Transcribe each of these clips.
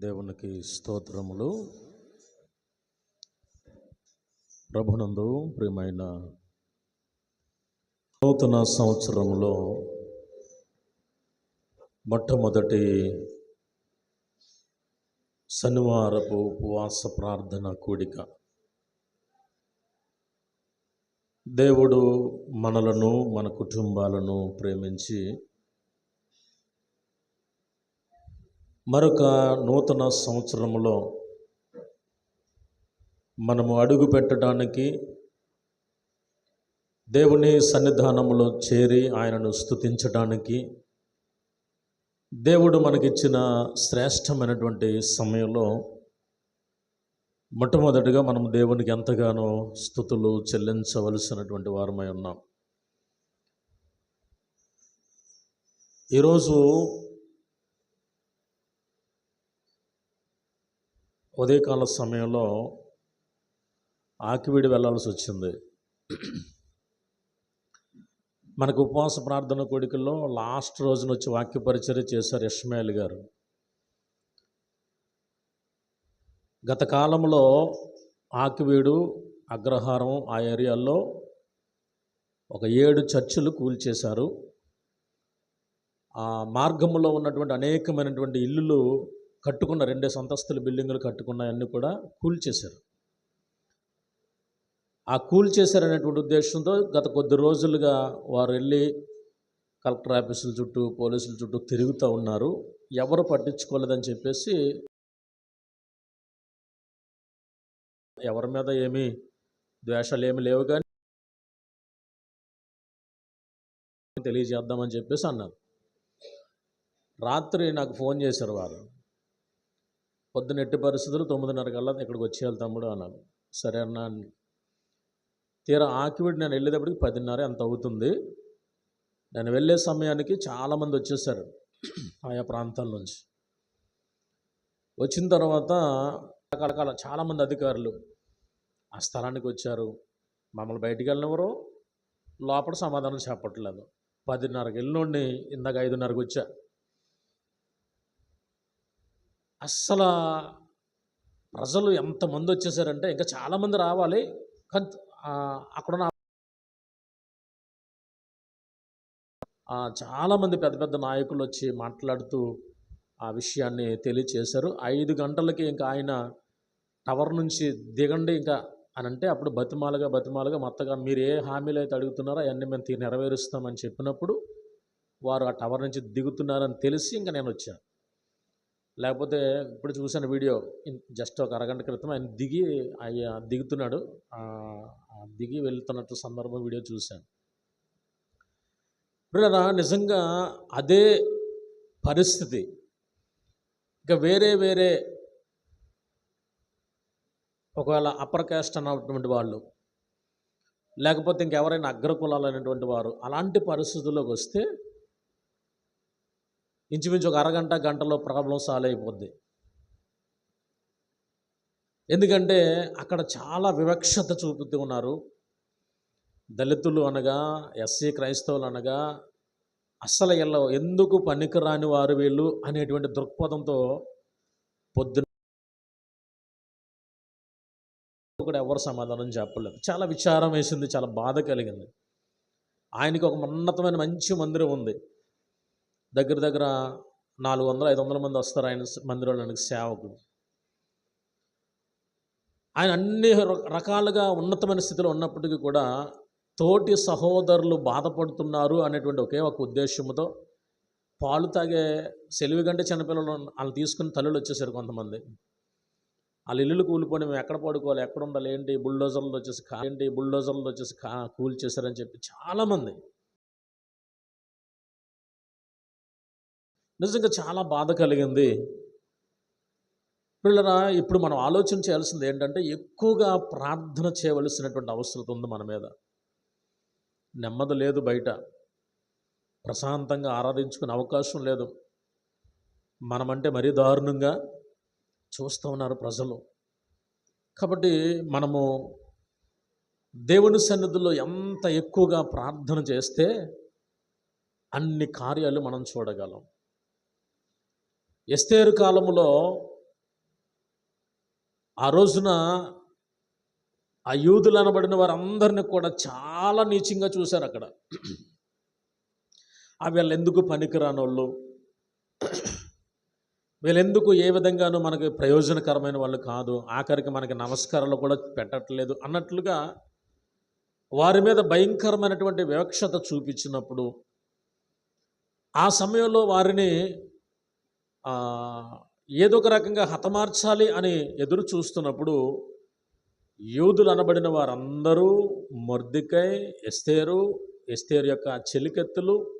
దేవునికి స్తోత్రములు. ప్రభునందు ప్రియమైన నూతన సంవత్సరంలో మొట్టమొదటి శనివారపు ఉపవాస ప్రార్థన కూడిక. దేవుడు మనలను మన కుటుంబాలను ప్రేమించి మరొక నూతన సంవత్సరంలో మనము అడుగు పెట్టడానికి దేవుని సన్నిధానములో చేరి ఆయనను స్థుతించడానికి దేవుడు మనకిచ్చిన శ్రేష్టమైనటువంటి సమయంలో మొట్టమొదటిగా మనం దేవునికి ఎంతగానో స్థుతులు చెల్లించవలసినటువంటి వారమై ఉన్నాం. ఈరోజు ఉదయకాల సమయంలో ఆకివీడి వెళ్ళాల్సి వచ్చింది. మనకు ఉపవాస ప్రార్థన కోడికల్లో లాస్ట్ రోజున వచ్చి వాక్య పరిచర్య చేశారు ఇష్మాయిల్ గారు. గత కాలంలో ఆకివీడు అగ్రహారం ఆ ఏరియాల్లో ఒక ఏడు చర్చిలు కూల్చేశారు. ఆ మార్గంలో ఉన్నటువంటి అనేకమైనటువంటి ఇల్లులు కట్టుకున్న రెండే సంతస్తులు బిల్డింగులు కట్టుకున్న అన్నీ కూడా కూల్చేశారు ఆ కూల్చేశారనేటువంటి ఉద్దేశంతో గత కొద్ది రోజులుగా వారు వెళ్ళి కలెక్టర్ ఆఫీసుల చుట్టూ పోలీసుల చుట్టూ తిరుగుతూ ఉన్నారు. ఎవరు పట్టించుకోలేదని చెప్పేసి ఎవరి మీద ఏమీ ద్వేషాలు ఏమి లేవు కానీ తెలియజేద్దామని చెప్పేసి అన్నారు. రాత్రి నాకు ఫోన్ చేశారు వారు. పొద్దున ఎట్టి పరిస్థితులు తొమ్మిదిన్నర కల్లా ఇక్కడికి వచ్చేయాలి తమ్ముడు అన్నాను సరే అన్నా అని. తీరా ఆకివిడి నేను వెళ్ళేటప్పటికి పదిన్నర ఎంత అవుతుంది? నేను వెళ్ళే సమయానికి చాలామంది వచ్చేసారు ఆయా ప్రాంతాల నుంచి. వచ్చిన తర్వాత రకరకాల చాలామంది అధికారులు ఆ స్థలానికి వచ్చారు. మమ్మల్ని బయటికి వెళ్ళినవరు లోపల సమాధానం చెప్పట్లేదు. పదిన్నరకి వెళ్ళినోడిని ఇందాక ఐదున్నరకు వచ్చా. అస్సలు ప్రజలు ఎంతమంది వచ్చేసారంటే ఇంకా చాలామంది రావాలి. కానీ అక్కడ చాలామంది పెద్ద పెద్ద నాయకులు వచ్చి మాట్లాడుతూ ఆ విషయాన్ని తెలియచేశారు. ఐదు గంటలకి ఇంకా ఆయన టవర్ నుంచి దిగండి ఇంకా అని అంటే అప్పుడు బతిమాలుగా బతిమాలుగా మొత్తగా మీరు ఏ హామీలు అయితే అడుగుతున్నారో అవన్నీ మేము నెరవేరుస్తామని చెప్పినప్పుడు వారు ఆ టవర్ నుంచి దిగుతున్నారని తెలిసి ఇంకా నేను వచ్చాను. లేకపోతే ఇప్పుడు చూసిన వీడియో జస్ట్ ఒక అరగంట క్రితం ఆయన దిగి దిగుతున్నాడు. దిగి వెళ్తున్నట్టు సందర్భం వీడియో చూశాను. ఇప్పుడు నిజంగా అదే పరిస్థితి. ఇంకా వేరే వేరే ఒకవేళ అప్పర్ క్యాస్ట్ అన్నటువంటి వాళ్ళు లేకపోతే ఇంకెవరైనా అగ్రకులాలు అనేటువంటి వారు అలాంటి పరిస్థితుల్లోకి వస్తే ఇంచుమించు ఒక అరగంట గంటలో ప్రాబ్లం సాల్వ్ అయిపోద్ది. ఎందుకంటే అక్కడ చాలా వివక్షత చూపుతూ ఉన్నారు. దళితులు అనగా ఎస్సీ క్రైస్తవులు అనగా అస్సలు వీళ్ళ ఎందుకు పనికిరాని వారు వీళ్ళు అనేటువంటి దృక్పథంతో పొద్దున కూడా ఎవరు సమాధానం చెప్పలేదు. చాలా విచారం వేసింది చాలా బాధ కలిగింది. ఆయనకి ఒక ఉన్నతమైన మంచి మందిరం ఉంది. దగ్గర దగ్గర నాలుగు వందల ఐదు వందల మంది వస్తారు ఆయన స- మందిరంలోనికి సేవకులు. ఆయన అన్ని రకాలుగా ఉన్నతమైన స్థితిలో ఉన్నప్పటికీ కూడా తోటి సహోదరులు బాధపడుతున్నారు అనేటువంటి ఒకే ఒక ఉద్దేశంతో పాలు తాగే సెలివి కంటే చిన్నపిల్లలు వాళ్ళు తీసుకుని తల్లులు వచ్చేసారు కొంతమంది. వాళ్ళ ఇల్లులు కూలిపోయి మేము ఎక్కడ పడుకోవాలి ఎక్కడ ఉండాలి ఏంటి? బుల్డోజర్లు వచ్చేసి ఏంటి? బుల్డోజర్లు వచ్చేసి కా కూల్ చేశారని చెప్పి చాలామంది నిజంగా చాలా బాధ కలిగింది. పిల్లరా ఇప్పుడు మనం ఆలోచన చేయాల్సింది ఏంటంటే ఎక్కువగా ప్రార్థన చేయవలసినటువంటి అవసరం ఉంది మన మీద. నెమ్మది లేదు బయట. ప్రశాంతంగా ఆరాధించుకునే అవకాశం లేదు. మనమంటే మరీ దారుణంగా చూస్తూ ఉన్నారు ప్రజలు. కాబట్టి మనము దేవుని సన్నిధిలో ఎంత ఎక్కువగా ప్రార్థన చేస్తే అన్ని కార్యాలు మనం చూడగలం. ఎస్తేరు కాలంలో ఆ రోజున ఆ యూదులు అనబడిన వారందరిని కూడా చాలా నీచంగా చూశారు అక్కడ. ఆ వీళ్ళు ఎందుకు పనికిరానోళ్ళు? వీళ్ళెందుకు ఏ విధంగానూ మనకి ప్రయోజనకరమైన వాళ్ళు కాదు ఆఖరికి మనకి నమస్కారాలు కూడా పెట్టట్లేదు అన్నట్లుగా వారి మీద భయంకరమైనటువంటి వివక్షత చూపించినప్పుడు ఆ సమయంలో వారిని ఏదో ఒక రకంగా హతమార్చాలి అని ఎదురు చూస్తున్నప్పుడు యూదులు అనబడిన వారందరూ మొర్దికై ఎస్తేరు ఎస్తేరు యొక్క చెలికెత్తులు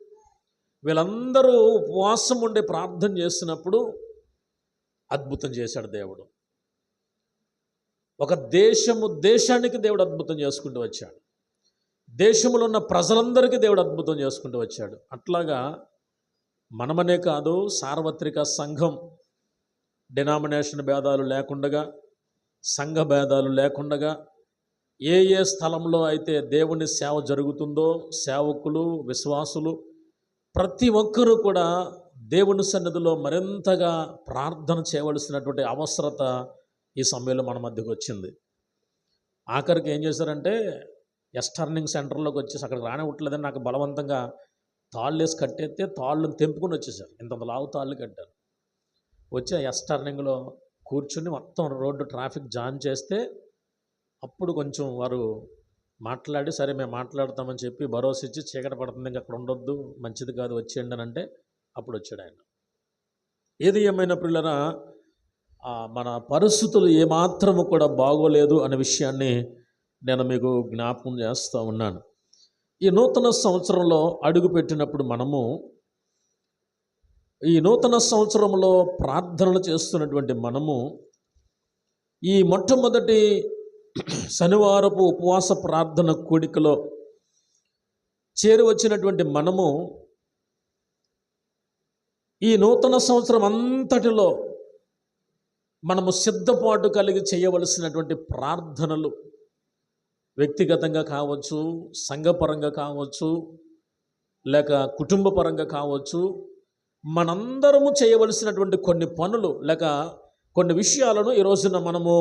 వీళ్ళందరూ ఉపవాసం ఉండి ప్రార్థన చేసినప్పుడు అద్భుతం చేశాడు దేవుడు. ఒక దేశము దేశానికి దేవుడు అద్భుతం చేసుకుంటూ వచ్చాడు. దేశంలో ఉన్న ప్రజలందరికీ దేవుడు అద్భుతం చేసుకుంటూ వచ్చాడు. అట్లాగా మనమనే కాదు సార్వత్రిక సంఘం. డినామినేషన్ భేదాలు లేకుండగా సంఘ భేదాలు లేకుండగా ఏ ఏ స్థలంలో అయితే దేవుని సేవ జరుగుతుందో సేవకులు విశ్వాసులు ప్రతి ఒక్కరూ కూడా దేవుని సన్నిధిలో మరింతగా ప్రార్థన చేయవలసినటువంటి అవసరత ఈ సమయంలో మన మధ్యకు వచ్చింది. ఆఖరికి ఏం చేశారంటే ఎస్ టర్నింగ్ సెంటర్లోకి వచ్చేసి అక్కడికి రానివ్వట్లేదని నాకు బలవంతంగా తాళ్ళు వేసి కట్టేస్తే తాళ్ళను తెంపుకొని వచ్చేసారు. ఇంత లావు తాళ్ళు కట్టారు. వచ్చి ఆ ఎస్ టర్నింగ్లో కూర్చుని మొత్తం రోడ్డు ట్రాఫిక్ జామ్ చేస్తే అప్పుడు కొంచెం వారు మాట్లాడి సరే మేము మాట్లాడతామని చెప్పి భరోసా ఇచ్చి చీకట పడుతుంది ఇంకా అక్కడ ఉండొద్దు మంచిది కాదు వచ్చేయండి అని అంటే అప్పుడు వచ్చాడు ఆయన. ఏది ఏమైనా మన పరిస్థితులు ఏమాత్రము కూడా బాగోలేదు అనే విషయాన్ని నేను మీకు జ్ఞాపకం చేస్తూ ఉన్నాను. ఈ నూతన సంవత్సరంలో అడుగుపెట్టినప్పుడు మనము ఈ నూతన సంవత్సరంలో ప్రార్థనలు చేస్తున్నటువంటి మనము ఈ మొట్టమొదటి శనివారపు ఉపవాస ప్రార్థన కూడికలో చేరువచ్చినటువంటి మనము ఈ నూతన సంవత్సరం అంతటిలో మనము సిద్ధపాటు కలిగి చేయవలసినటువంటి ప్రార్థనలు వ్యక్తిగతంగా కావచ్చు సంఘపరంగా కావచ్చు లేక కుటుంబపరంగా కావచ్చు మనందరము చేయవలసినటువంటి కొన్ని పనులు లేక కొన్ని విషయాలను ఈ రోజున మనము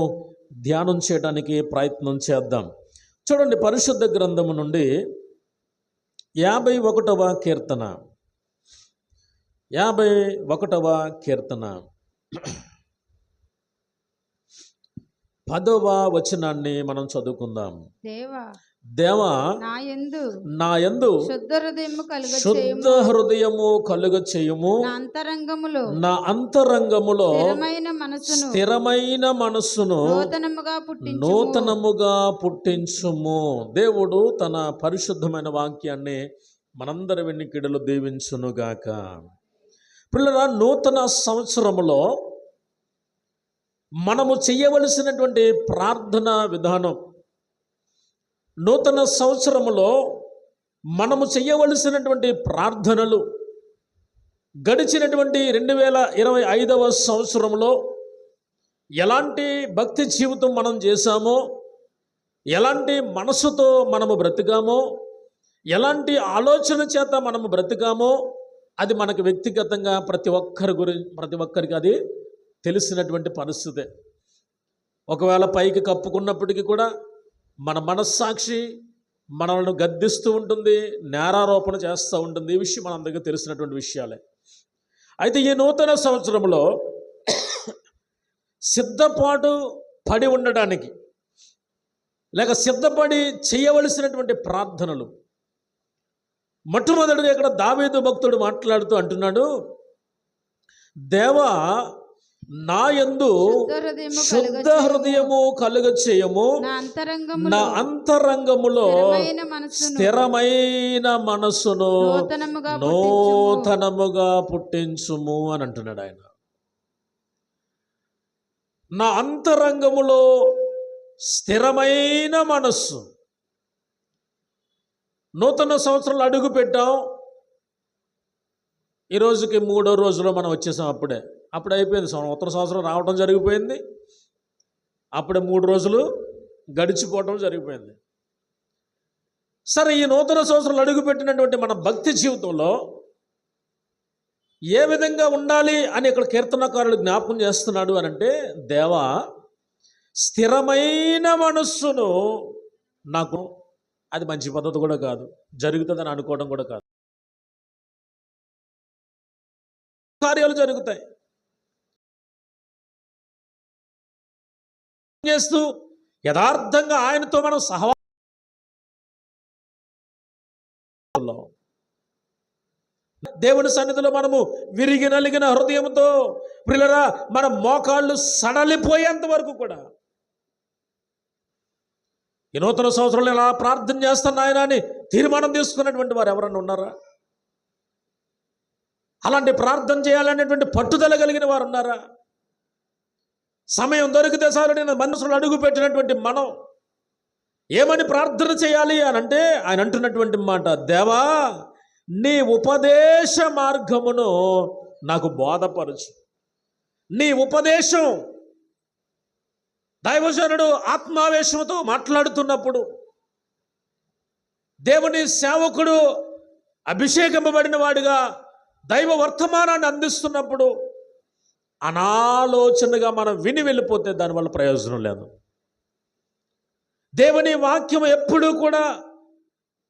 ధ్యానం చేయడానికి ప్రయత్నం చేద్దాం. చూడండి పరిశుద్ధ గ్రంథము నుండి యాభై ఒకటవ కీర్తన. యాభై ఒకటవ కీర్తన. పదవ వచనాన్ని మనం చదువుకుందాం. దేవా దేవా నా యందు నా యందు శుద్ధ హృదయము కలుగ శుద్ధ హృదయము కలుగ చేయుము నా అంతరంగములో నా అంతరంగములో స్థిరమైన మనసును స్థిరమైన నూతనముగా పుట్టించు నూతనముగా పుట్టించుము. దేవుడు తన పరిశుద్ధమైన వాక్యాన్ని మనందరి వెన్నికిడలు దీవించునుగాక. పిల్లల నూతన సంవత్సరములో మనము చేయవలసినటువంటి ప్రార్థన విధానం. నూతన సంవత్సరములో మనము చేయవలసినటువంటి ప్రార్థనలు. గడిచినటువంటి రెండు వేల ఇరవై ఐదవ సంవత్సరంలో ఎలాంటి భక్తి జీవితం మనం చేశామో ఎలాంటి మనసుతో మనము బ్రతికామో ఎలాంటి ఆలోచన చేత మనము బ్రతికామో అది మనకు వ్యక్తిగతంగా ప్రతి ఒక్కరి గురి ప్రతి ఒక్కరికి అది తెలిసినటువంటి పరిస్థితే. ఒకవేళ పైకి కప్పుకున్నప్పటికీ కూడా మన మనస్సాక్షి మనల్ని గద్దిస్తూ ఉంటుంది నేరారోపణ చేస్తూ ఉంటుంది. ఈ విషయం మనందరికీ తెలిసినటువంటి విషయాలే. అయితే ఈ నూతన సంవత్సరంలో సిద్ధపాటు పడి ఉండడానికి లేక సిద్ధపడి చేయవలసినటువంటి ప్రార్థనలు. మొట్టమొదటిగా ఇక్కడ దావేదు భక్తుడు మాట్లాడుతూ అంటున్నాడు దేవా నా యందు శుద్ధ హృదయము కలుగ చేయము నా అంతరంగములో నా అంతరంగములో స్థిరమైన మనస్సును నూతనముగా పుట్టించుము అని అంటున్నాడు ఆయన. నా అంతరంగములో స్థిరమైన మనస్సు. నూతన సంవత్సరాలు అడుగు పెట్టాం ఈ రోజుకి మూడో రోజులో మనం వచ్చేసాం అప్పుడే. అప్పుడు అయిపోయింది సంవ- ఉత్తర సంవత్సరం రావడం జరిగిపోయింది. అప్పుడే మూడు రోజులు గడిచిపోవటం జరిగిపోయింది. సరే ఈ నూతన సంవత్సరాలు అడుగుపెట్టినటువంటి మన భక్తి జీవితంలో ఏ విధంగా ఉండాలి అని ఇక్కడ కీర్తనకారుడు జ్ఞాపకం చేస్తున్నాడు అని అంటే దేవా స్థిరమైన మనస్సును నాకు అది మంచి పద్ధతి కూడా కాదు. జరుగుతుందని అనుకోవడం కూడా కాదు. కార్యాలు జరుగుతాయి. చేస్తూ యథార్థంగా ఆయనతో మనం సహవా దేవుని సన్నిధిలో మనము విరిగి నలిగిన హృదయంతో ప్రిలరా మన మోకాళ్ళు సడలిపోయేంత వరకు కూడా. ఈ నూతన సంవత్సరంలో ఎలా ప్రార్థన చేస్తాను ఆయన అని తీర్మానం తీసుకున్నటువంటి వారు ఎవరన్నా ఉన్నారా? అలాంటి ప్రార్థన చేయాలనేటువంటి పట్టుదల కలిగిన వారు ఉన్నారా? సమయం దొరికితే సార్ నేను మనసులో అడుగు పెట్టినటువంటి మనం. ఏమని ప్రార్థన చేయాలి అని అంటే ఆయన అంటున్నటువంటి మాట దేవా నీ ఉపదేశ మార్గమును నాకు బోధపరచు. నీ ఉపదేశం దైవజనుడు ఆత్మావేశంతో మాట్లాడుతున్నప్పుడు దేవుని సేవకుడు అభిషేకింపబడిన వాడిగా దైవ వర్తమానాన్ని అందిస్తున్నప్పుడు అనాలోచనగా మనం విని వెళ్ళిపోతే దానివల్ల ప్రయోజనం లేదు. దేవుని వాక్యం ఎప్పుడూ కూడా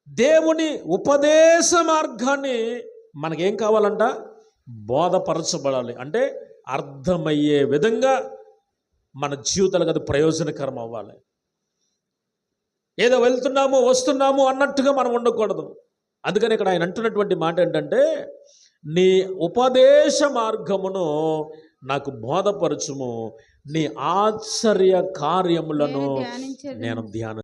దేవుని ఉపదేశ మార్గాన్ని మనకేం కావాలంట? బోధపరచబడాలి. అంటే అర్థమయ్యే విధంగా మన జీవితాలకు అది ప్రయోజనకరం అవ్వాలి. ఏదో వెళ్తున్నాము వస్తున్నాము అన్నట్టుగా మనం ఉండకూడదు. అందుకని ఇక్కడ ఆయన అంటున్నటువంటి మాట ఏంటంటే నీ ఉపదేశ మార్గమును నాకు బోధపరచుము. నీ ఆశ్చర్య కార్యములను నేను ధ్యానం